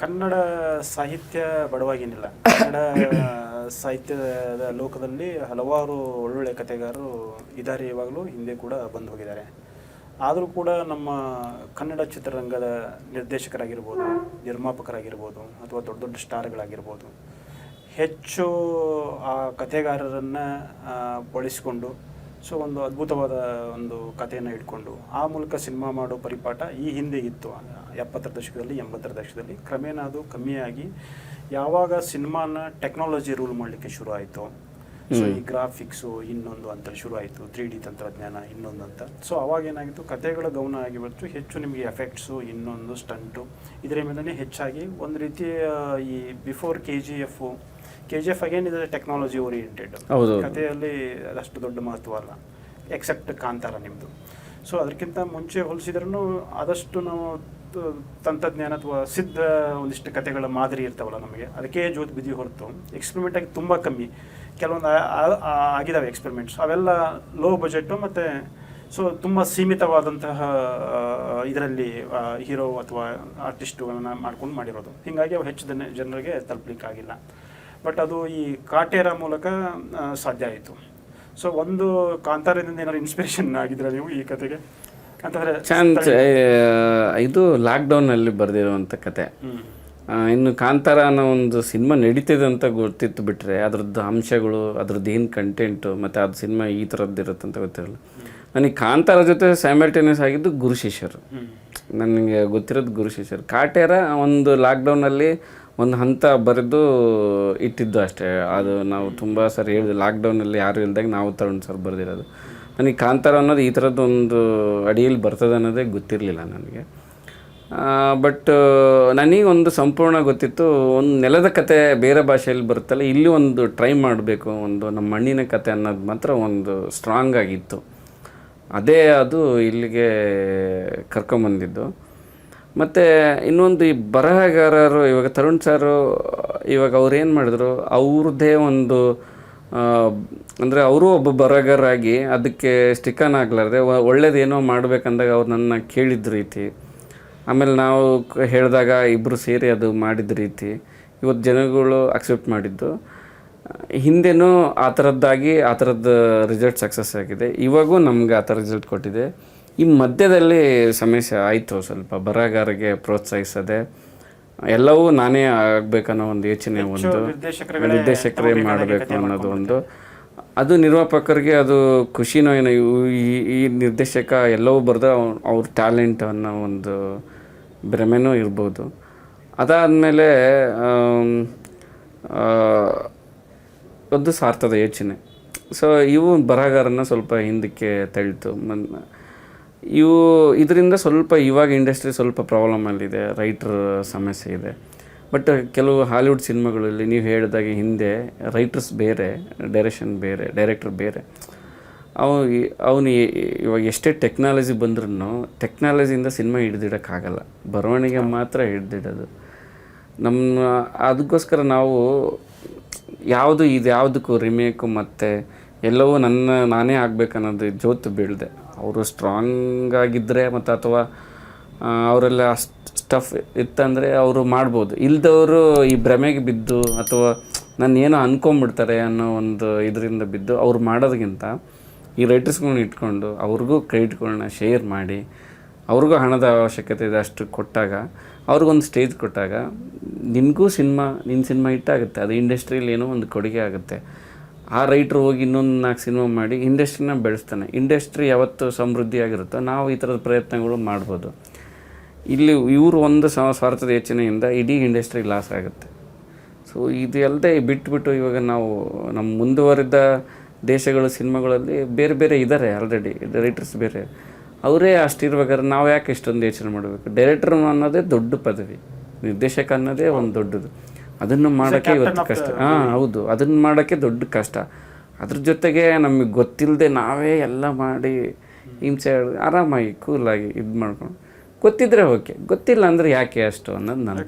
ಕನ್ನಡ ಸಾಹಿತ್ಯ ಬಡವಾಗೇನಿಲ್ಲ. ಕನ್ನಡ ಸಾಹಿತ್ಯದ ಲೋಕದಲ್ಲಿ ಹಲವಾರು ಒಳ್ಳೊಳ್ಳೆ ಕಥೆಗಾರರು ಇದ್ದಾರೆ ಇವಾಗಲೂ, ಹಿಂದೆ ಕೂಡ ಬಂದು ಹೋಗಿದ್ದಾರೆ. ಆದರೂ ಕೂಡ ನಮ್ಮ ಕನ್ನಡ ಚಿತ್ರರಂಗದ ನಿರ್ದೇಶಕರಾಗಿರ್ಬೋದು, ನಿರ್ಮಾಪಕರಾಗಿರ್ಬೋದು, ಅಥವಾ ದೊಡ್ಡ ದೊಡ್ಡ ಸ್ಟಾರ್ಗಳಾಗಿರ್ಬೋದು, ಹೆಚ್ಚು ಆ ಕಥೆಗಾರರನ್ನು ಬಳಸಿಕೊಂಡು ಸೊ ಒಂದು ಅದ್ಭುತವಾದ ಒಂದು ಕಥೆಯನ್ನು ಇಟ್ಕೊಂಡು ಆ ಮೂಲಕ ಸಿನಿಮಾ ಮಾಡೋ ಪರಿಪಾಠ ಈ ಹಿಂದೆ ಇತ್ತು. ಎಪ್ಪತ್ತರ ದಶಕದಲ್ಲಿ ಎಂಬತ್ತರ ದಶಕದಲ್ಲಿ. ಕ್ರಮೇಣ ಅದು ಕಮ್ಮಿಯಾಗಿ ಯಾವಾಗ ಸಿನಿಮಾನ ಟೆಕ್ನಾಲಜಿ ರೂಲ್ ಮಾಡಲಿಕ್ಕೆ ಶುರು ಆಯಿತು ಸೊ ಈ ಗ್ರಾಫಿಕ್ಸು ಇನ್ನೊಂದು ಅಂತ ಶುರು ಆಯಿತು. ತ್ರೀ ಡಿ ತಂತ್ರಜ್ಞಾನ ಇನ್ನೊಂದು ಅಂತ. ಸೊ ಅವಾಗ ಏನಾಗಿತ್ತು ಕಥೆಗಳ ಗಮನ ಆಗಿಬಿಡ್ತು ಹೆಚ್ಚು ನಿಮಗೆ ಎಫೆಕ್ಟ್ಸು ಇನ್ನೊಂದು ಸ್ಟಂಟು ಇದರ ಮೇಲೆ ಹೆಚ್ಚಾಗಿ ಒಂದು ರೀತಿಯ ಈ before K G F K G F again ಇದು ಟೆಕ್ನಾಲಜಿ ಓರಿಯೆಂಟೆಡ್. ಕಥೆಯಲ್ಲಿ ಅದಷ್ಟು ದೊಡ್ಡ ಮಹತ್ವ ಅಲ್ಲ. ಎಕ್ಸೆಪ್ಟ್ ಕಾಂತಾರ ನಿಮ್ಮದು ಸೊ ಅದಕ್ಕಿಂತ ಮುಂಚೆ ಹೋಲಿಸಿದ್ರೂ ಆದಷ್ಟು ನಾವು ತಂತ್ರಜ್ಞಾನ ಅಥವಾ ಸಿದ್ಧ ಒಂದಿಷ್ಟು ಕಥೆಗಳ ಮಾದರಿ ಇರ್ತಾವಲ್ಲ ನಮಗೆ. ಅದಕ್ಕೆ ಜೋತ್ ಬಿದ್ದಿ ಹೊರತು. ಎಕ್ಸ್ಪೆರಿಮೆಂಟ್ ಆಗಿ ತುಂಬ ಕಮ್ಮಿ. ಕೆಲವೊಂದು ಆಗಿದ್ದಾವೆ ಎಕ್ಸ್ಪೆರಿಮೆಂಟ್ಸ್ ಅವೆಲ್ಲ ಲೋ ಬಜೆಟು ಮತ್ತು ಸೊ ತುಂಬ ಸೀಮಿತವಾದಂತಹ ಇದರಲ್ಲಿ ಹೀರೋ ಅಥವಾ ಆರ್ಟಿಸ್ಟುಗಳನ್ನ ಮಾಡ್ಕೊಂಡು ಮಾಡಿರೋದು. ಹಿಂಗಾಗಿ ಅವು ಹೆಚ್ಚು ಜನ ಜನರಿಗೆ ತಲುಪಲಿಕ್ಕಾಗಿಲ್ಲ. ಬಟ್ ಅದು ಈ ಕಾಟೇರ ಮೂಲಕ ಸಾಧ್ಯ ಆಯಿತು. ಸೊ ಒಂದು ಕಾಂತಾರದಿಂದ ಏನಾದ್ರು ಇನ್ಸ್ಪಿರೇಷನ್ ಆಗಿದ್ರೆ ನೀವು ಈ ಕತೆಗೆ? ಅಂತಂದ್ರೆ ಚಾನ್ಸ್ ಇದು ಲಾಕ್ಡೌನಲ್ಲಿ ಬರೆದಿರುವಂಥ ಕತೆ. ಇನ್ನು ಕಾಂತಾರ ಅನ್ನೋ ಒಂದು ಸಿನಿಮಾ ನಡೀತಿದೆ ಅಂತ ಗೊತ್ತಿತ್ತು ಬಿಟ್ಟರೆ ಅದ್ರದ್ದು ಅಂಶಗಳು ಅದ್ರದ್ದು ಏನು ಕಂಟೆಂಟು ಮತ್ತು ಅದು ಸಿನಿಮಾ ಈ ಥರದ್ದು ಇರುತ್ತೆ ಅಂತ ಗೊತ್ತಿರಲಿಲ್ಲ ನನಗೆ ಕಾಂತಾರ ಜೊತೆ ಸ್ಯಾಮಲ್ಟೇನಿಯಸ್ ಆಗಿದ್ದು ಗುರು ಶಿಷ್ಯರು ಹ್ಮ್. ನನಗೆ ಗೊತ್ತಿರೋದು ಗುರು ಶಿಷ್ಯರು ಕಾಟೇರ ಒಂದು ಲಾಕ್ಡೌನಲ್ಲಿ ಒಂದು ಹಂತ ಬರೆದು ಇಟ್ಟಿದ್ದು ಅಷ್ಟೇ. ಅದು ನಾವು ತುಂಬ ಸರ್ ಹೇಳಿದ್ವಿ ಲಾಕ್ಡೌನಲ್ಲಿ ಯಾರು ಇಲ್ದಾಗ ನಾವು ತಗೊಂಡು ಸರ್ ಬರೆದಿರೋದು. ನನಗೆ ಕಾಂತಾರ ಅನ್ನೋದು ಈ ಥರದ್ದು ಒಂದು ಅಡಿಯಲ್ಲಿ ಬರ್ತದೆ ಅನ್ನೋದೇ ಗೊತ್ತಿರಲಿಲ್ಲ ನನಗೆ. ಬಟ್ ನನಗೆ ಒಂದು ಸಂಪೂರ್ಣ ಗೊತ್ತಿತ್ತು. ಒಂದು ನೆಲದ ಕತೆ ಬೇರೆ ಭಾಷೆಯಲ್ಲಿ ಬರುತ್ತಲ್ಲ, ಇಲ್ಲಿ ಒಂದು ಟ್ರೈ ಮಾಡಬೇಕು. ಒಂದು ನಮ್ಮ ಮಣ್ಣಿನ ಕತೆ ಅನ್ನೋದು ಮಾತ್ರ ಒಂದು ಸ್ಟ್ರಾಂಗ್ ಆಗಿತ್ತು. ಅದೇ ಅದು ಇಲ್ಲಿಗೆ ಕರ್ಕೊಂಬಂದಿದ್ದು. ಮತ್ತು ಇನ್ನೊಂದು ಈ ಬರಹಗಾರರು, ಇವಾಗ ತರುಣ್ ಸಾರು, ಇವಾಗ ಅವ್ರು ಏನು ಮಾಡಿದ್ರು, ಅವ್ರದ್ದೇ ಒಂದು ಅಂದರೆ ಅವರು ಒಬ್ಬ ಬರಹಗಾರರಾಗಿ ಅದಕ್ಕೆ ಸ್ಟಿಕನ್ ಆಗಲಾರ್ದೆ ಒಳ್ಳೇದೇನೋ ಮಾಡಬೇಕಂದಾಗ ಅವ್ರು ನನ್ನ ಕೇಳಿದ ರೀತಿ. ಆಮೇಲೆ ನಾವು ಹೇಳಿದಾಗ ಇಬ್ಬರು ಸೇರಿ ಅದು ಮಾಡಿದ ರೀತಿ. ಇವತ್ತು ಜನಗಳು ಅಕ್ಸೆಪ್ಟ್ ಮಾಡಿದ್ದು. ಹಿಂದೆನೂ ಆ ಥರದ್ದಾಗಿ ಆ ಥರದ್ದು ರಿಸಲ್ಟ್ ಸಕ್ಸಸ್ ಆಗಿದೆ. ಇವಾಗೂ ನಮ್ಗೆ ಆ ಥರ ರಿಸಲ್ಟ್ ಕೊಟ್ಟಿದೆ. ಈ ಮಧ್ಯದಲ್ಲಿ ಸಮಸ್ಯೆ ಆಯಿತು. ಸ್ವಲ್ಪ ಬರಹಗಾರಿಗೆ ಪ್ರೋತ್ಸಾಹಿಸದೆ ಎಲ್ಲವೂ ನಾನೇ ಆಗಬೇಕನ್ನೋ ಒಂದು ಯೋಚನೆ ಒಂದು ನಿರ್ದೇಶಕರೇ ಮಾಡಬೇಕು ಅನ್ನೋದು ಒಂದು. ಅದು ನಿರ್ವಾಪಕರಿಗೆ ಅದು ಖುಷಿನೋ ಏನೋ ಈ ನಿರ್ದೇಶಕ ಎಲ್ಲವೂ ಬರೆದ ಅವ್ರ ಟ್ಯಾಲೆಂಟ್ ಅನ್ನೋ ಒಂದು ಭ್ರಮೆನೂ ಇರ್ಬೋದು. ಅದಾದಮೇಲೆ ಒಂದು ಸಾರ್ಥದ ಯೋಚನೆ. ಸೊ ಇವು ಬರಹಗಾರನ ಸ್ವಲ್ಪ ಹಿಂದಕ್ಕೆ ತಳ್ಳಿತು ಮನ್ ಇವು ಇದರಿಂದ ಸ್ವಲ್ಪ ಇವಾಗ ಇಂಡಸ್ಟ್ರಿ ಸ್ವಲ್ಪ ಪ್ರಾಬ್ಲಮಲ್ಲಿದೆ ರೈಟ್ರ್ ಸಮಸ್ಯೆ ಇದೆ. ಬಟ್ ಕೆಲವು ಹಾಲಿವುಡ್ ಸಿನಿಮಾಗಳಲ್ಲಿ ನೀವು ಹೇಳಿದಾಗ ಹಿಂದೆ ರೈಟರ್ಸ್ ಬೇರೆ ಡೈರೆಕ್ಷನ್ ಬೇರೆ ಡೈರೆಕ್ಟರ್ ಬೇರೆ. ಅವ ಅವನು ಇವಾಗ ಎಷ್ಟೇ ಟೆಕ್ನಾಲಜಿ ಬಂದ್ರೂ ಟೆಕ್ನಾಲಜಿಯಿಂದ ಸಿನಿಮಾ ಹಿಡ್ದಿಡೋಕ್ಕಾಗಲ್ಲ. ಬರವಣಿಗೆ ಮಾತ್ರ ಹಿಡ್ದಿಡೋದು. ನಮ್ಮ ಅದಕ್ಕೋಸ್ಕರ ನಾವು ಯಾವುದು ಇದು ಯಾವುದಕ್ಕೂ ರಿಮೇಕು ಮತ್ತು ಎಲ್ಲವೂ ನನ್ನ ನಾನೇ ಆಗಬೇಕನ್ನೋದು ಜೋತು ಬೀಳಿದೆ. ಅವರು ಸ್ಟ್ರಾಂಗ್ ಆಗಿದ್ದರೆ ಮತ್ತು ಅಥವಾ ಅವರೆಲ್ಲ ಅಷ್ಟು ಸ್ಟಫ್ ಇತ್ತಂದರೆ ಅವರು ಮಾಡ್ಬೋದು. ಇಲ್ದವರು ಈ ಭ್ರಮೆಗೆ ಬಿದ್ದು ಅಥವಾ ನಾನು ಏನೋ ಅನ್ಕೊಂಬಿಡ್ತಾರೆ ಅನ್ನೋ ಒಂದು ಇದರಿಂದ ಬಿದ್ದು ಅವ್ರು ಮಾಡೋದಕ್ಕಿಂತ ಈ ರೈಟರ್ಸ್ಗಳನ್ನ ಇಟ್ಕೊಂಡು ಅವ್ರಿಗೂ ಕ್ರೆಡಿಟ್ಗಳನ್ನ ಶೇರ್ ಮಾಡಿ, ಅವ್ರಿಗೂ ಹಣದ ಅವಶ್ಯಕತೆ ಇದೆ ಅಷ್ಟು ಕೊಟ್ಟಾಗ, ಅವ್ರಿಗೊಂದು ಸ್ಟೇಜ್ ಕೊಟ್ಟಾಗ ನಿನಗೂ ಸಿನಿಮಾ ನಿನ್ನ ಸಿನಿಮಾ ಇಟ್ಟಾಗುತ್ತೆ ಅದು ಇಂಡಸ್ಟ್ರಿಯಲ್ಲಿ ಏನೋ ಒಂದು ಕೊಡುಗೆ ಆಗುತ್ತೆ. ಆ ರೈಟ್ರು ಹೋಗಿ ಇನ್ನೊಂದು ನಾಲ್ಕು ಸಿನಿಮಾ ಮಾಡಿ ಇಂಡಸ್ಟ್ರಿನ ಬೆಳೆಸ್ತಾನೆ. ಇಂಡಸ್ಟ್ರಿ ಯಾವತ್ತು ಸಮೃದ್ಧಿಯಾಗಿರುತ್ತೋ ನಾವು ಈ ಥರದ ಪ್ರಯತ್ನಗಳು ಮಾಡ್ಬೋದು. ಇಲ್ಲಿ ಇವರು ಒಂದು ಸ್ವಾರ್ಥದ ಯೋಚನೆಯಿಂದ ಇಡೀ ಇಂಡಸ್ಟ್ರಿ ಲಾಸ್ ಆಗುತ್ತೆ. ಸೊ ಇದು ಅಲ್ಲದೆ ಬಿಟ್ಬಿಟ್ಟು ಇವಾಗ ನಾವು ನಮ್ಮ ಮುಂದುವರೆದ ದೇಶಗಳ, ಸಿನಿಮಾಗಳಲ್ಲಿ ಬೇರೆ ಬೇರೆ ಇದ್ದಾರೆ ಆಲ್ರೆಡಿ ಡೈರೆಕ್ಟರ್ಸ್ ಬೇರೆ. ಅವರೇ ಅಷ್ಟಿರ್ಬೇಕಾದ್ರೆ ನಾವು ಯಾಕೆ ಇಷ್ಟೊಂದು ಯೋಚನೆ ಮಾಡಬೇಕು? ಡೈರೆಕ್ಟರ್ ಅನ್ನೋದೇ ದೊಡ್ಡ ಪದವಿ. ನಿರ್ದೇಶಕ ಅನ್ನೋದೇ ಒಂದು ದೊಡ್ಡದು. ಅದನ್ನು ಮಾಡೋಕ್ಕೆ ಇವತ್ತು ಕಷ್ಟ. ಹಾಂ ಹೌದು. ಅದನ್ನು ಮಾಡೋಕ್ಕೆ ದೊಡ್ಡ ಕಷ್ಟ. ಅದ್ರ ಜೊತೆಗೆ ನಮಗೆ ಗೊತ್ತಿಲ್ಲದೆ ನಾವೇ ಎಲ್ಲ ಮಾಡಿ ಹಿಂಸೆ ಆರಾಮಾಗಿ ಕೂಲಾಗಿ ಇದು ಮಾಡ್ಕೊಂಡು. ಗೊತ್ತಿದ್ರೆ ಓಕೆ ಗೊತ್ತಿಲ್ಲ ಅಂದರೆ ಯಾಕೆ ಅಷ್ಟು ಅನ್ನೋದು ನನ್ನ